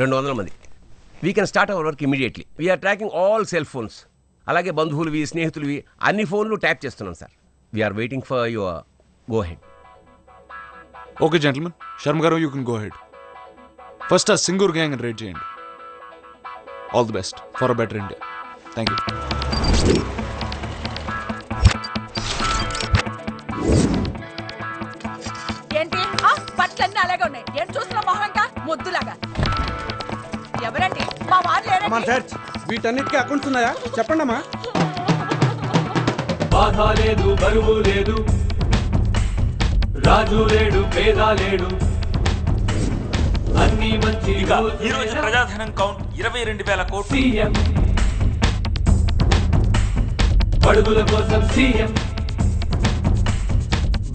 రెండు వందల మంది. We can start our work immediately we are tracking all cell phones అలాగే బంధువులవి స్నేహితులవి అన్ని ఫోన్లు ట్యాప్ చేస్తున్నాం sir. We are waiting for your go ahead okay gentlemen Sharma garu you can go ahead first ah Singur gang rate చేయండి. All the best for a better India thank you ఏంటి? ఆ, బట్టలన్నీ అలాగే ఉన్నాయి. ఏంటి చూస్తున్నా మొహం ఇంకా? ముద్దులాగా. అమ్మా వీటన్నిటికీ అకౌంట్స్ ఉన్నాయా? చెప్పండి అమ్మా. బాధ లేదు బరువు లేదు. రాజు లేడు పేద లేడు. అన్ని మంచి ఇక ఈ రోజు ప్రజాధనం కౌంట్ ఇరవై రెండు వేల కోట్లు. సీఎం. పడుగుల కోసం సీఎం.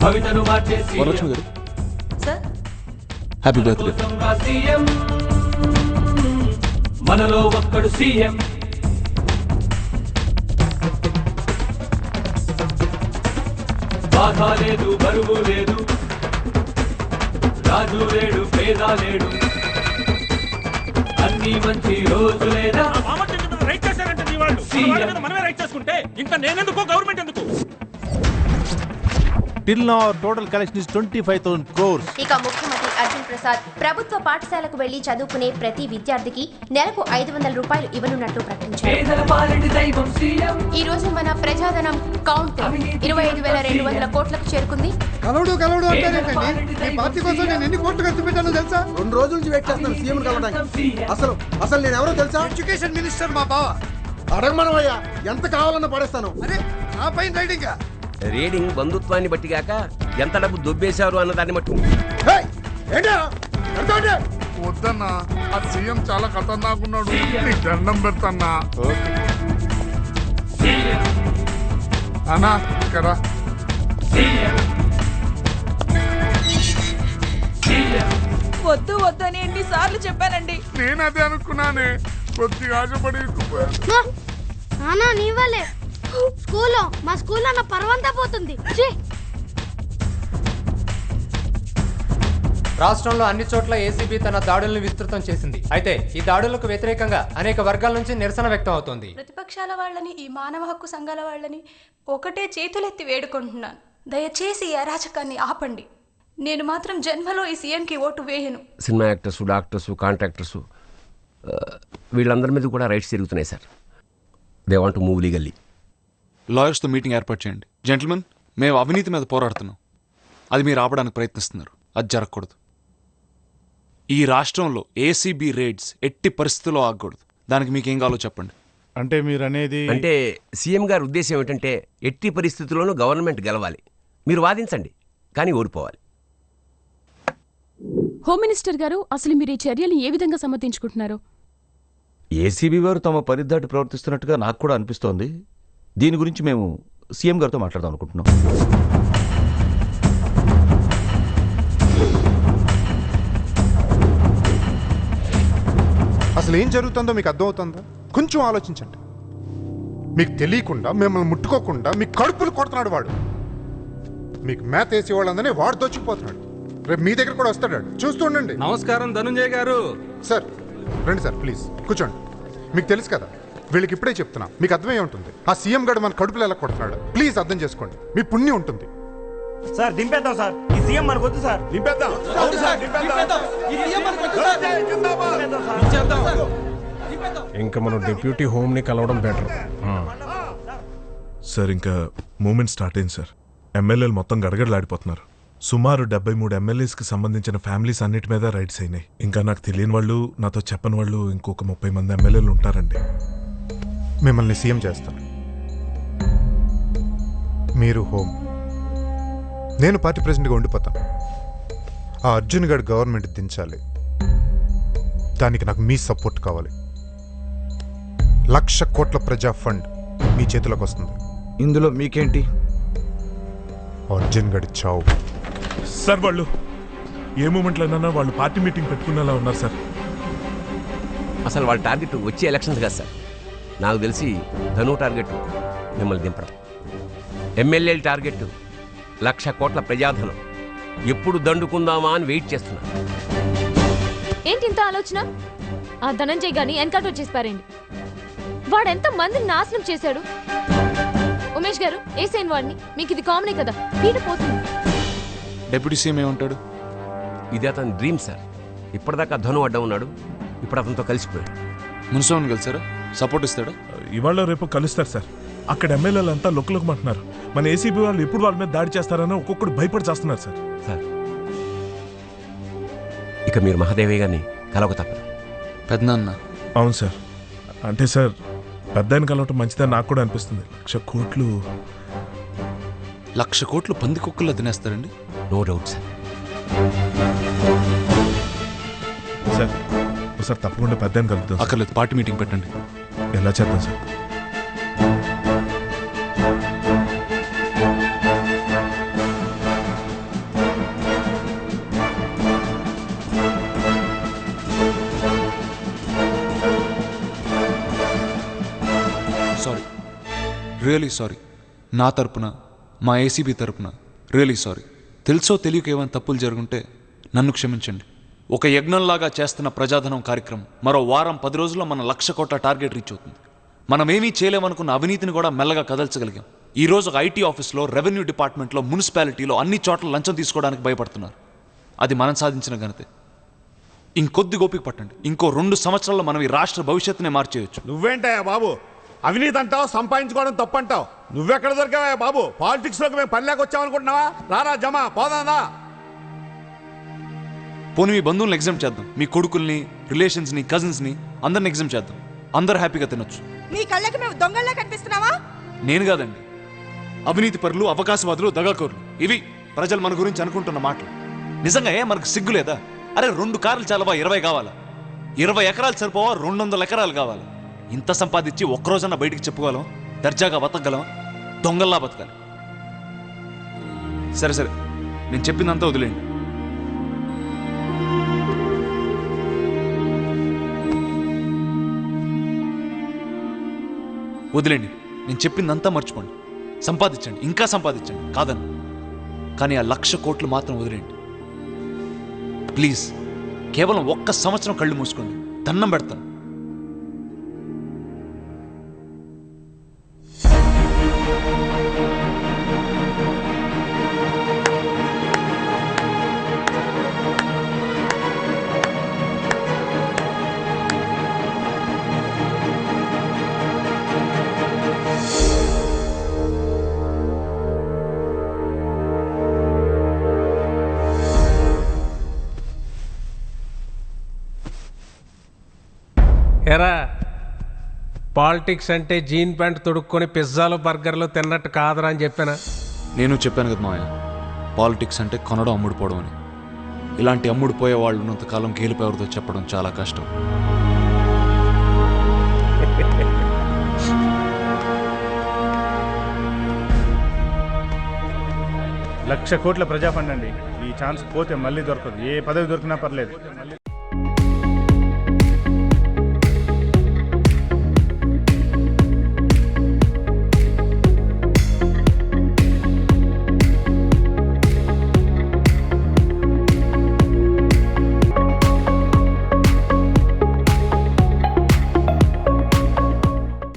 భవితను మార్చే Varalakshmi CM. Garu sir happy birthday CM. మనలో ఒక్కడు సీఎం. బాధ లేదు బరువు లేదు. రాజు లేడు పేద లేడు. అన్ని మంచి మామూలు మీద రైట్ చేశారంటే మనమే రైట్ చేసుకుంటే ఇంకా నేనెందుకో గవర్నమెంట్ ఎందుకు? Till now, our total collection is 25,000 crores. ఇక ముఖ్యమంత్రి అర్జున్ ప్రసాద్ ప్రభుత్వ పాఠశాలకు వెళ్ళి చదువుకునే ప్రతి విద్యార్థికి నెలకు ఐదు వందల రూపాయలు ఇవ్వనున్నట్లు ప్రకటించారు. ఈ రోజు మన ప్రజాధనం కౌంట్ ఇరవై ఐదు వేల రెండు వందల కోట్లకు చేరుకుంది. కలవడు కలవడు మీ పార్టీ కోసం నేను ఎన్ని కోట్లు ఖర్చు పెట్టానో తెలుసా? రెండు రోజుల నుంచి వెయిట్ చేస్తాను సీఎం కలవడానికి. అసలు అసలు నేను ఎవరో తెలుసా? ఎడ్యుకేషన్ మినిస్టర్ మా బావ. అడగమనవయ్యా ఎంత కావాలన్నా పడేస్తాను. అరే నా పైన రైడింగ్? రీడింగ్ బంధుత్వాన్ని బట్టి కాక ఎంత డబ్బు దొబ్బేశారు అన్న దాన్ని బట్టి ఉంది. హేయ్! ఏంటా పెడతావంటే? వద్దన్నా ఆ సీఎం చాలా ఖతర్నాక్ ఉన్నాడు నీకు దండం పెడతన్నా అన్నా ఇక్కడ వద్దు వద్దు అని ఎన్నిసార్లు చెప్పానండి నేను అదే అనుకున్నానే కొద్దిగా ఆశపడి. నానా నీ వల్లే స్కూల్లో మా స్కూల్లో నా పర్వంతా పోతుంది! రాష్ట్రంలో అన్ని చోట్ల ఏసీబీ తన దాడులను విస్తృతం చేసింది. అయితే ఈ దాడులకు వ్యతిరేకంగా అనేక వర్గాల నుంచి నిరసన వ్యక్తం అవుతోంది. ప్రతిపక్షాల వాళ్ళని ఈ మానవ హక్కు సంఘాల వాళ్ళని ఒకటే చేతులెత్తి వేడుకుంటున్నాను. దయచేసి ఈ అరాచకాన్ని ఆపండి. నేను మాత్రం జన్మలో ఈ సీఎంకి ఓటు వేయను. సినిమా యాక్టర్స్ డాక్టర్స్ కాంట్రాక్టర్స్ వీళ్ళందరి మీద కూడా రైట్స్ తిరుగుతున్నాయి sir. They want move legally లాయర్స్తో meeting ఏర్పాటు చేయండి. జెంటల్మెన్ మేము అవినీతి మీద పోరాడుతున్నాం. అది మీరు ఆపడానికి ప్రయత్నిస్తున్నారు. అది జరగకూడదు. ఈ రాష్ట్రంలో ఏసీబీ రేడ్స్ ఎట్టి పరిస్థితుల్లో ఆగకూడదు. దానికి మీకు ఏం కావాలో చెప్పండి. అంటే మీరు అనేది అంటే సీఎం గారి ఉద్దేశం ఏమిటంటే ఎట్టి పరిస్థితుల్లోనూ గవర్నమెంట్ గెలవాలి. మీరు వాదించండి కానీ ఓడిపోవాలి. హోమ్ మినిస్టర్ గారు అసలు మీరు ఈ చర్యలు ఏ విధంగా సమర్థించుకుంటున్నారు? ఏసీబీ వారు తమ పరిధిదాటి ప్రవర్తిస్తున్నట్టుగా నాకు కూడా అనిపిస్తోంది. దీని గురించి మేము సీఎం గారితో మాట్లాడదాం అనుకుంటున్నాం. అసలు ఏం జరుగుతుందో మీకు అర్థమవుతుందా? కొంచెం ఆలోచించండి. మీకు తెలియకుండా మిమ్మల్ని ముట్టుకోకుండా మీ కడుపులు కొడుతున్నాడు వాడు. మీకు మేత వేసి వాళ్ళందరినీ వాడు దోచుకుపోతున్నాడు. రేపు మీ దగ్గర కూడా వస్తాడు వాడు. చూస్తూ ఉండండి. నమస్కారం ధనుంజయ్ గారు. సార్ రండి సార్ ప్లీజ్. కూర్చోండి. మీకు తెలుసు కదా వీళ్ళకి ఇప్పుడే చెప్తున్నా. మీకు అర్థమై ఉంటుంది. ఆ సీఎం గడు మన కడుపులో ఎలా కొడుతున్నాడు? ప్లీజ్ అర్థం చేసుకోండి. మీ పుణ్యం ఉంటుంది. సార్ దింపేద్దాం సార్. ఈ సీఎం మనకు వద్దు సార్. దింపేద్దాం. ఇంకా మనం డిప్యూటీ హోమ్ని కలవడం బెటర్. సార్ ఇంకా మూమెంట్ స్టార్ట్ అయింది సార్. ఎమ్మెల్యేలు మొత్తం గడగడలాడిపోతున్నారు. సుమారు డెబ్బై మూడు ఎమ్మెల్యేస్కి సంబంధించిన ఫ్యామిలీస్ అన్నిటి మీద రైట్స్ అయినాయి. ఇంకా నాకు తెలియని వాళ్ళు నాతో చెప్పని వాళ్ళు ఇంకొక ముప్పై మంది ఎమ్మెల్యేలు ఉంటారండి. మిమ్మల్ని సీఎం చేస్తాను. మీరు హోమ్. నేను పార్టీ ప్రెసిడెంట్గా ఉండిపోతాను. ఆ అర్జున్ గడ్ గవర్నమెంట్ దించాలి. దానికి నాకు మీ సపోర్ట్ కావాలి. లక్ష కోట్ల ప్రజా ఫండ్ మీ చేతిలోకి వస్తుంది. ఇందులో మీకేంటి? అర్జున్ గడి చావు. సార్ వాళ్ళు ఏ మూమెంట్లోనైనా వాళ్ళు పార్టీ మీటింగ్ పెట్టుకునేలా ఉన్నారు సార్. అసలు వాళ్ళ టార్గెట్ వచ్చే ఎలక్షన్స్ కాదు సార్. నాకు తెలిసి ధను టార్గెట్ మిమ్మల్ని దింపడం. ఎమ్మెల్యేల టార్గెట్ లక్ష కోట్ల ప్రజాధనం. ఎప్పుడు దండుకుందామా అని వెయిట్ చేస్తున్నా. ఏంటి ఇంత ఆలోచన? ఆ ధనంజయ్ గాని ఎన్కౌంటర్ చేసి పారేయండి వాడెంత మందిని నాశనం చేశాడు? ఉమేష్ గారు ఏసైన్ వాడిని. మీకు ఇది కామనే కదా? పీట పోతుంది. డెప్యూటీ సీఎం ఏమంటాడు? ఇది అతని డ్రీమ్ సార్ ఇప్పటిదాకా ధను అడ్డం ఉన్నాడు. ఇప్పుడు అతనితో కలిసిపోయాడు. మున్సోన్ కలిసారా? సపోర్ట్ ఇస్తాడా? ఇవాళ రేపు కలుస్తారు సార్. అక్కడ ఎమ్మెల్యేలు అంతా లొక్కులొక్కమంటున్నారు. మన ఏసీబీ వాళ్ళు ఎప్పుడు వాళ్ళ మీద దాడి చేస్తారని ఒక్కొక్కడు భయపడి చేస్తున్నారు సార్. సార్ ఇక మీరు మహాదేవి గారిని కలవక తప్పదు. పెద్దనాన్న. అవును సార్. అంటే సార్ పెద్ద ఆయన కలవటం మంచిదని నాకు కూడా అనిపిస్తుంది. లక్ష కోట్లు. లక్ష కోట్లు పంది కుక్కల్లో తినేస్తారండి? No doubt sir sir. ఒకసారి తప్పకుండా పెద్ద కలుద్దాం సార్. అక్కర్లేదు పార్టీ మీటింగ్ పెట్టండి. ఎలా చేద్దాం సార్? సారీ రియలీ సారీ నా తరపున మా ఏసీబీ తరపున. రియలీ సారీ తెలుసో తెలియక ఏమైనా తప్పులు జరుగుంటే నన్ను క్షమించండి. ఒక యజ్ఞంలాగా చేస్తున్న ప్రజాధనం కార్యక్రమం. మరో వారం పది రోజుల్లో మన లక్ష కోట్ల టార్గెట్ రీచ్ అవుతుంది. మనమేమీ చేయలేమనుకున్న అవినీతిని కూడా మెల్లగా కదల్చగలిగాం. ఈ రోజు ఒక ఐటీ ఆఫీస్లో రెవెన్యూ డిపార్ట్మెంట్లో మున్సిపాలిటీలో అన్ని చోట్ల లంచం తీసుకోవడానికి భయపడుతున్నారు. అది మనం సాధించిన ఘనతే. ఇంకొద్ది గోపిక పట్టండి. ఇంకో రెండు సంవత్సరాల్లో మనం ఈ రాష్ట్ర భవిష్యత్తునే మార్చేయచ్చు. నువ్వేంటయ్యా బాబు? అవినీతి అంటావు సంపాదించుకోవడం తప్పంటావు. నువ్వెక్కడ దొరికావా బాబు? పాలిటిక్స్లోకి మేము పని లేకొచ్చామనుకుంటున్నావా రారా జమా పోదానా పోనీ మీ బంధువులను ఎగ్జామ్ చేద్దాం. మీ కొడుకుల్ని రిలేషన్స్ని కజిన్స్ని అందరిని ఎగ్జామ్ చేద్దాం. అందరు హ్యాపీగా తినొచ్చు. నీ కళ్ళకి మేము దొంగల్లా కనిపిస్తున్నావా? నేను కాదండి. అవినీతి పరులు అవకాశవాదులు దగాకోరులు. ఇవి ప్రజలు మన గురించి అనుకుంటున్న మాటలు. నిజంగా ఏ మనకు సిగ్గు లేదా? అరే రెండు కార్లు చాలవా? ఇరవై కావాలా? ఇరవై ఎకరాలు సరిపోవా? రెండు వందల ఎకరాలు కావాలి? ఇంత సంపాదించి ఒక్కరోజన్నా బయటికి చెప్పుకోగలం దర్జాగా బతకగలం దొంగల్లా బతకాలి. సరే సరే. నేను చెప్పిందంతా వదిలేండి వదిలేండి నేను చెప్పిందంతా మర్చిపోండి. సంపాదించండి. ఇంకా సంపాదించండి. కాదను. కానీ ఆ లక్ష కోట్లు మాత్రం వదిలేండి ప్లీజ్. కేవలం ఒక్క సంవత్సరం కళ్ళు మూసుకోండి. దండం పెడతాను. ఎరా పాలిటిక్స్ అంటే జీన్ ప్యాంట్ తొడుక్కొని పిజ్జాలు బర్గర్లు తిన్నట్టు కాదురా అని చెప్పానా? నేను చెప్పాను కదా మాయ పాలిటిక్స్ అంటే కొనడం అమ్ముడుపోవడం అని. ఇలాంటి అమ్ముడుపోయే వాళ్ళు ఉన్నంతకాలం గేలిపోయేవారితో చెప్పడం చాలా కష్టం. లక్ష కోట్ల ప్రజా ఫండ్ అండి. ఈ ఛాన్స్ పోతే మళ్ళీ దొరకదు. ఏ పదవి దొరికినా పర్లేదు.